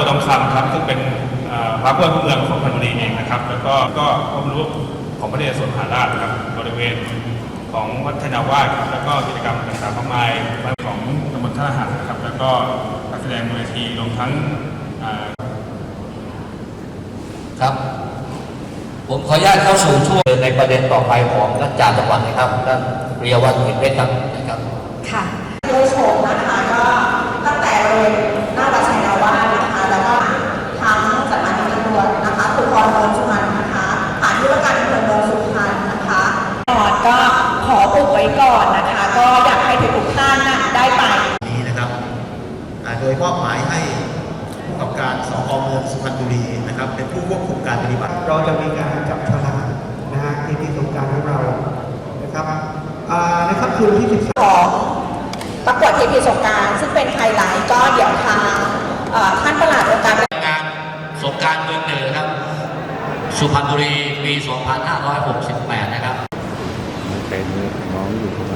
ตัวทองคำครับซึ่งเป็นเอ่อพระพุทธเมืองของพันบุรีเองนะครับ แล้วก็ก็พระบรมรูปของพระเดชสวนมหาราชนะครับบริเวณของวัดไทยนาวาสครับแล้วก็กิจกรรมต่างๆมากมายของตำบลท่าหันนะครับ แล้วก็การแสดงบนเวทีรวมทั้งอ่าครับ ผมขออนุญาตเข้าสู่ช่วงในประเด็นต่อไปของท่านจาตุวันนะครับท่านเรียวัฒน์เห็นเพชรครับนะครับค่ะ ให้ผู้กำกับการสพเมืองสุพรรณบุรีนะครับ เป็นผู้ควบคุมการปฏิบัติ เราจะมีการจับฉลากนะฮะที่ที่สงกรารของเรานะครับอ่าในค่ำคืนที่13ของประกวดเทพีสงกรารซึ่งเป็นไฮไลท์ก็เดี๋ยวทางเอ่อท่านประหลัดองค์การงานสงกรารเมืองเหนือครับ สุพรรณบุรีปี 2568 นะครับ เป็นน้องอยู่ข้างใน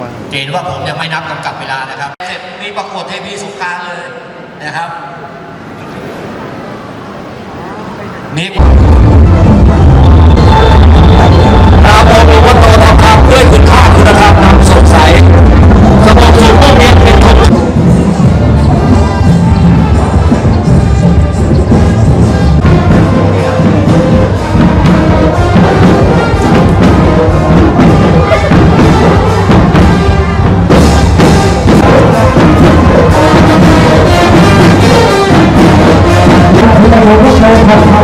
ว่างเห็นว่าผมยังไม่นับกำกับเวลานะครับ เสร็จมีประกวดเทพีสงกรารเลยนะครับมี เร